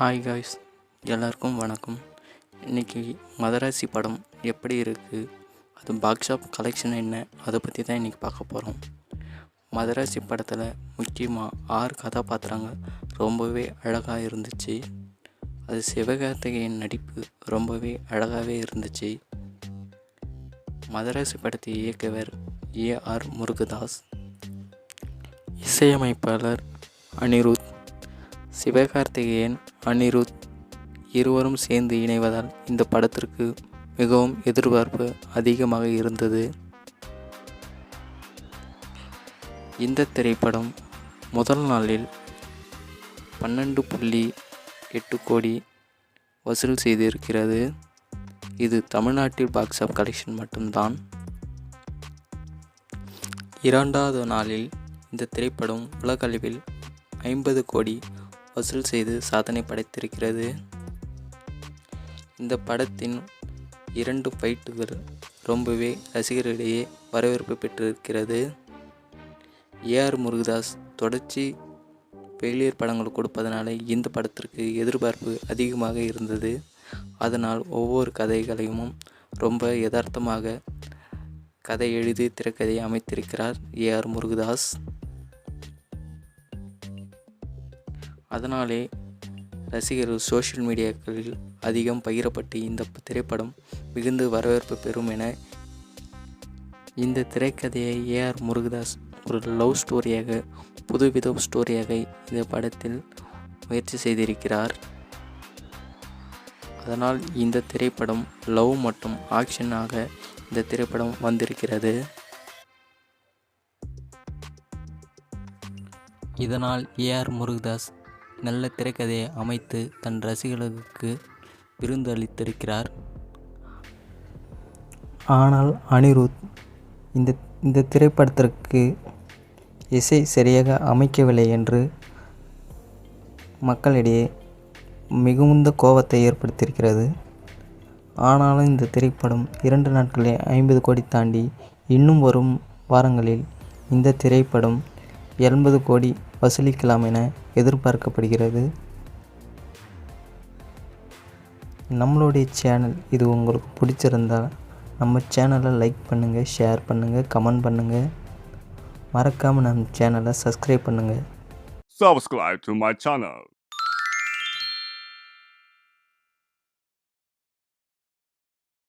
Hi guys எல்லாருக்கும் வணக்கம். இன்றைக்கி மதராசி படம் எப்படி இருக்குது அது பாக்ஸ் ஆஃப் கலெக்ஷன் என்ன அதை பற்றி தான் இன்றைக்கி பார்க்க போகிறோம் மதராசி படத்தில் முக்கியமாக ஆறு கதாபாத்திரங்கள் ரொம்பவே அழகாக இருந்துச்சு. அது சிவகார்த்திகேயன் நடிப்பு ரொம்பவே அழகாகவே இருந்துச்சு. மதராசி படத்தை இயக்குவர் ஏ ஆர் முருகதாஸ். இசையமைப்பாளர் அனிருத் சிவகார்த்திகேயன் அனிருத் இருவரும் சேர்ந்து இணைவதால் இந்த படத்திற்கு மிகவும் எதிர்பார்ப்பு அதிகமாக இருந்தது. இந்த திரைப்படம் முதல் நாளில் பன்னெண்டு புள்ளி எட்டு கோடி வசூல் செய்திருக்கிறது. இது தமிழ்நாட்டில் பாக்ஸ் ஆஃப் கலெக்ஷன் மட்டும்தான். இரண்டாவது நாளில் இந்த திரைப்படம் உலகளவில் ஐம்பது கோடி வசூல் செய்து சாதனை படைத்திருக்கிறது. இந்த படத்தின் இரண்டு ஃபைட்டுகள் ரொம்பவே ரசிகர்களிடையே வரவேற்பு பெற்றிருக்கிறது. ஏஆர் முருகதாஸ் தொடர்ச்சி ஃபெயிலியர் படங்கள் கொடுப்பதனால இந்த படத்திற்கு எதிர்பார்ப்பு அதிகமாக இருந்தது. அதனால் ஒவ்வொரு கதைகளையும் ரொம்ப யதார்த்தமாக கதை எழுதி திரைக்கதையை அமைத்திருக்கிறார் ஏஆர் முருகதாஸ். அதனாலே ரசிகர்கள் சோஷியல் மீடியாக்களில் அதிகம் பகிரப்பட்டு இந்த திரைப்படம் மிகுந்த வரவேற்பு பெறும் என இந்த திரைக்கதையை ஏஆர் முருகதாஸ் ஒரு லவ் ஸ்டோரியாக புதுவித ஸ்டோரியாக இந்த படத்தில் முயற்சி செய்திருக்கிறார். அதனால் இந்த திரைப்படம் லவ் மற்றும் ஆக்ஷனாக இந்த திரைப்படம் வந்திருக்கிறது. இதனால் ஏஆர் முருகதாஸ் நல்ல திரைக்கதையை அமைத்து தன் ரசிகர்களுக்கு விருந்து அளித்திருக்கிறார் ஆனால் அனிருத் இந்த இந்த திரைப்படத்திற்கு இசை சரியாக அமைக்கவில்லை என்று மக்களிடையே மிகுந்த கோபத்தை ஏற்படுத்தியிருக்கிறது. ஆனாலும் இந்த திரைப்படம் இரண்டு நாட்களே ஐம்பது கோடி தாண்டி இன்னும் வரும் வாரங்களில் இந்த திரைப்படம் எண்பது கோடி வசூலிக்கலாம் என எதிர்பார்க்கப்படுகிறது. நம்மளுடைய சேனல் இது உங்களுக்கு பிடிச்சிருந்தால் நம்ம சேனலை லைக் பண்ணுங்கள் ஷேர் பண்ணுங்கள் கமெண்ட் பண்ணுங்கள் மறக்காமல் நம்ம சேனலை சப்ஸ்கிரைப் பண்ணுங்கள் subscribe to my channel.